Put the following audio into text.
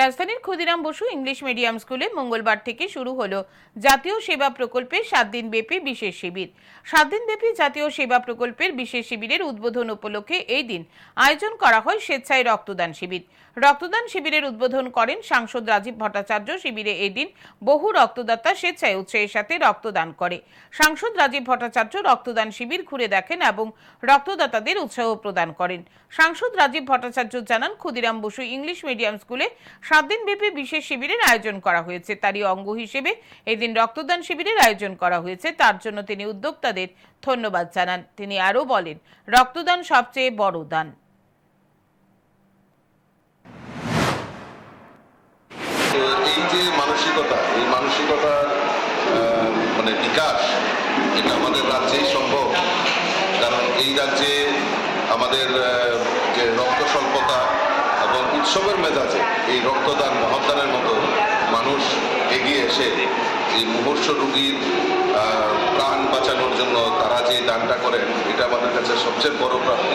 রাজধানীর Khudiram Basu English medium স্কুলে মঙ্গলবার থেকে শুরু হলো জাতীয় সেবা প্রকল্পের সাত দিন ব্যাপী বিশেষ শিবির। সাত দিন ব্যাপী জাতীয় সেবা প্রকল্পের বিশেষ শিবিরের উদ্বোধন উপলক্ষে এই দিন আয়োজন করা হয় স্বেচ্ছায় রক্তদান শিবির। রক্তদান শিবিরের উদ্বোধন করেন সাংসদ রাজীব ভট্টাচার্য। শিবিরে এই দিন বহু রক্তদাতা স্বেচ্ছায় উৎসাহের সাথে রক্তদান করে। সাংসদ রাজীব ভট্টাচার্য রক্তদান শিবির ঘুরে দেখেন এবং রক্তদাতাদের উৎসাহ প্রদান করেন। সাংসদ রাজীব ভট্টাচার্য জানান, ক্ষুদিরাম বসু ইংলিশ মিডিয়াম স্কুলে সাত দিনব্যাপী বিশেষ শিবিরের আয়োজন করা হয়েছে। তারই অঙ্গ হিসেবে এদিন রক্তদান শিবিরের আয়োজন করা হয়েছে। তার জন্য তিনি উদ্যোক্তাদের ধন্যবাদ জানান। তিনি আরও বলেন, রক্তদান সবচেয়ে বড় দান। এই যে মানসিকতা, এই মানে বিকাশ, এটা আমাদের রাজ্যেই সম্ভব। কারণ এই রাজ্যে আমাদের আহ, যে রক্ত স্বল্পতা এবং উৎসবের মেজাজে এই রক্তদান, মহাদানের মতো মানুষ এগিয়ে এসে এই মুহূর্ষ রুগীর প্রাণ বাঁচানোর জন্য তারা যে দানটা করেন, এটা আমাদের কাছে সবচেয়ে বড় প্রাপ্তি।